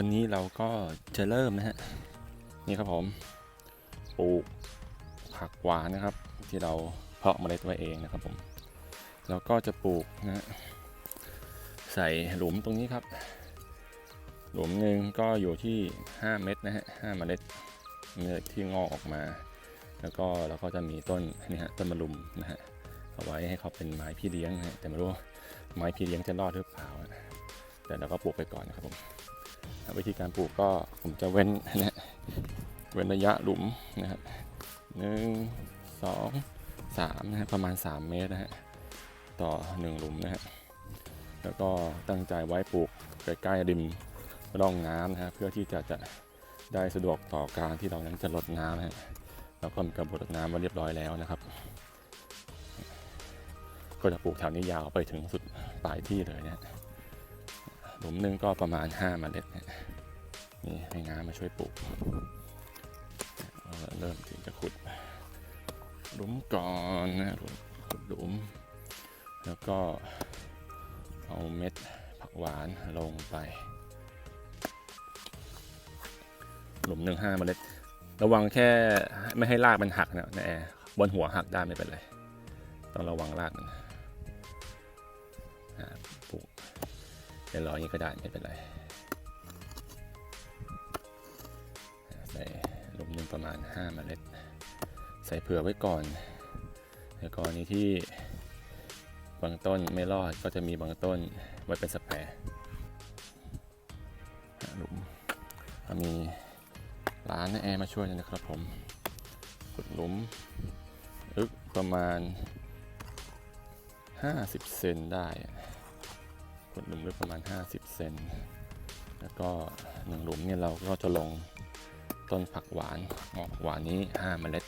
วันนี้เราก็จะเริ่มนะฮะนี่ครับผมปลูกผักหวานนะครับ ที่เราเพาะเมล็ดไว้เองนะครับผมแล้วก็จะปลูกนะฮะใส่หลุมตรงนี้ครับ หลุมหนึ่งก็อยู่ที่ 5 เม็ดนะฮะ5เมล็ดเมล็ดที่งอกออกมา แล้วก็เราก็จะมีต้นนี่ฮะต้นมะลุมนะฮะเอาไว้ให้เขาเป็นไม้พี่เลี้ยงนะฮะแต่ไม่รู้ไม้พี่เลี้ยงจะรอดหรือเปล่า แต่เราก็ปลูกไปก่อนนะครับผม วิธีการปลูกก็ผมจะเว้นนะเว้นระยะหลุมนะฮะหนึ่งสองสามนะฮะประมาณ 3 เมตรนะฮะต่อ 1 หลุมนะฮะแล้วก็ตั้งใจไว้ปลูกใกล้ๆริมร่องน้ำนะฮะเพื่อที่จะจะได้สะดวกต่อการที่เรานั้นจะลดน้ำนะฮะแล้วก็มีกระบวนน้ำมาเรียบร้อยแล้วนะครับ ก็จะปลูกแถวนี้ยาวไปถึงสุดปลายที่เลยนะฮะ หลุมหนึ่งก็ประมาณ5เมล็ดเนี่ยนี่ให้งามาช่วยปลูกเริ่มที่จะขุดหลุมก่อนนะหลุมขุดหลุม แล้วก็เอาเม็ดผักหวานลงไป หลุมหนึ่งห้าเมล็ด ระวังแค่ไม่ให้รากมันหักนะนะแอร์บนหัวหักได้ไม่เป็นไร ต้องระวังรากมัน อ่าปลูกเป็นร้อยนี้ก็ได้ไม่เป็นไรใส่หลุมหนึ่งประมาณ5เมล็ด ใส่เผื่อไว้ก่อนในกรณีที่บางต้นไม่รอดก็จะมีบางต้นไว้เป็นสแปรหลุมมีร้านแอร์มาช่วยนะครับผมขุดหลุมลึกประมาณ 50 เซนได้ ขุดหลุมลึกประมาณ 50 เซน แล้วก็หนึ่งหลุมเนี่ยเราก็จะลงต้นผักหวานงอกหวานนี้ 5 เมล็ด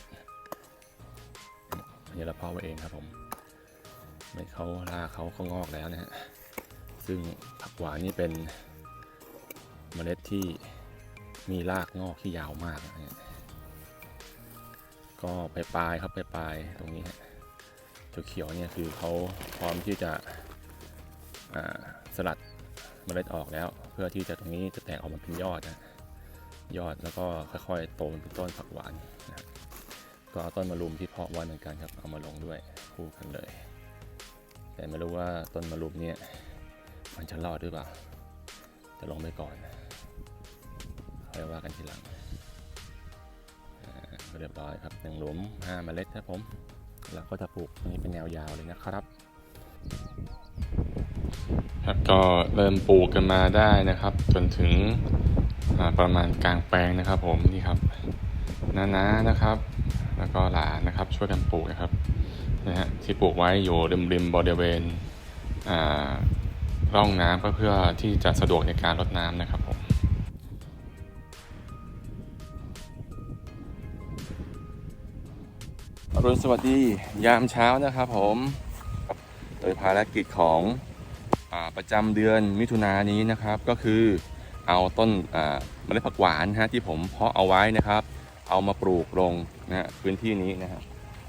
อันนี้เราเพาะไว้เองครับผมเม็ดเขารากเขาก็งอกแล้วนะฮะ ซึ่งผักหวานนี่เป็นเมล็ดที่มีรากงอกที่ยาวมากนะก็ไปปลายครับไปปลายตรงนี้ฮะเขียวเนี่ยคือเขาพร้อมที่จะ สลัดเมล็ดออกแล้ว เพื่อที่จะตรงนี้จะแตกออกมาเป็นยอดนะยอดแล้วก็ค่อยๆโตเป็นต้นผักหวานนะก็เอาต้นมะรุมที่เพาะไว้เหมือนกันครับเอามาลงด้วยคู่กันเลย แต่ไม่รู้ว่าต้นมะรุมเนี่ยมันจะรอดหรือเปล่าจะลงไปก่อนค่อยว่ากันทีหลังเรียบร้อยครับหนึ่งหลุมห้าเมล็ดครับผมเราก็จะปลูกตรงนี้เป็นแนวยาวเลยนะครับ ก็เริ่มปลูกกันมาได้นะครับ จนถึงประมาณกลางแปลงนะครับ ผมนี่ครับนานนะครับ แล้วก็หลานนะครับ ช่วยกันปลูกนะครับนะฮะที่ปลูกไว้อยู่ริมริมบริเวณอ่าร่องน้ำก็เพื่อที่จะสะดวกในการรดน้ำนะครับผมอรุณสวัสดียามเช้านะครับผม โดยภารกิจของ ประจำเดือนมิถุนายนนี้นะครับ ก็คือเอาต้นอ่าเมล็ดผักหวานฮะที่ผมเพาะเอาไว้นะครับ เอามาปลูกลงนะฮะพื้นที่นี้นะฮะ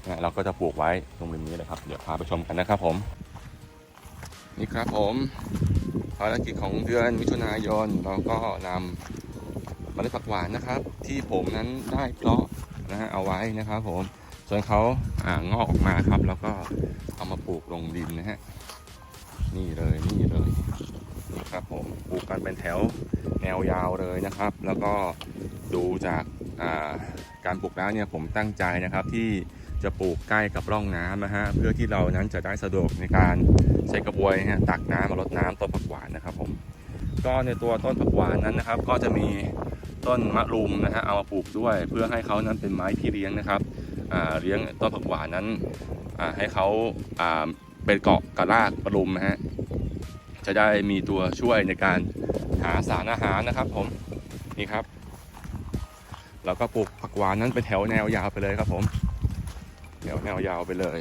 นะเราก็จะปลูกไว้ตรงริมนี้เลยครับ เดี๋ยวพาไปชมกันนะครับผม นี่ครับผมภารกิจของเดือนมิถุนายนเราก็นำเมล็ดผักหวานนะครับ ที่ผมนั้นได้เพาะนะฮะเอาไว้นะครับผมส่วนเขาอ่างอกออกมาครับ แล้วก็เอามาปลูกลงดินนะฮะ นี่เลยนี่เลยนี่ครับผมปลูกกันเป็นแถวแนวยาวเลยนะครับ แล้วก็ดูจากาการปลูกแล้วเนี่ยผมตั้งใจนะครับที่จะปลูกใกล้กับร่องน้ำนะฮะเพื่อที่เรานั้นจะได้สะดวกในการใช้กระบวยนะฮะตักน้ำมารดน้ำต้นผักหวานนะครับผมก็ในตัวต้นผักหวานนั้นนะครับ ก็จะมีต้นมะรุมนะฮะเอามาปลูกด้วย เพื่อให้เขานั้นเป็นไม้พี่เลี้ยงนะครับเลี้ยงต้นผักหวานนั้นให้เขา เป็นเกาะกับรากปรุมนะฮะจะได้มีตัวช่วยในการหาสารอาหารนะครับ ผมนี่ครับ แล้วก็ปลูกผักหวานนั้นเป็นแถวแนวยาวไปเลยครับผม แถวแนวยาวไปเลย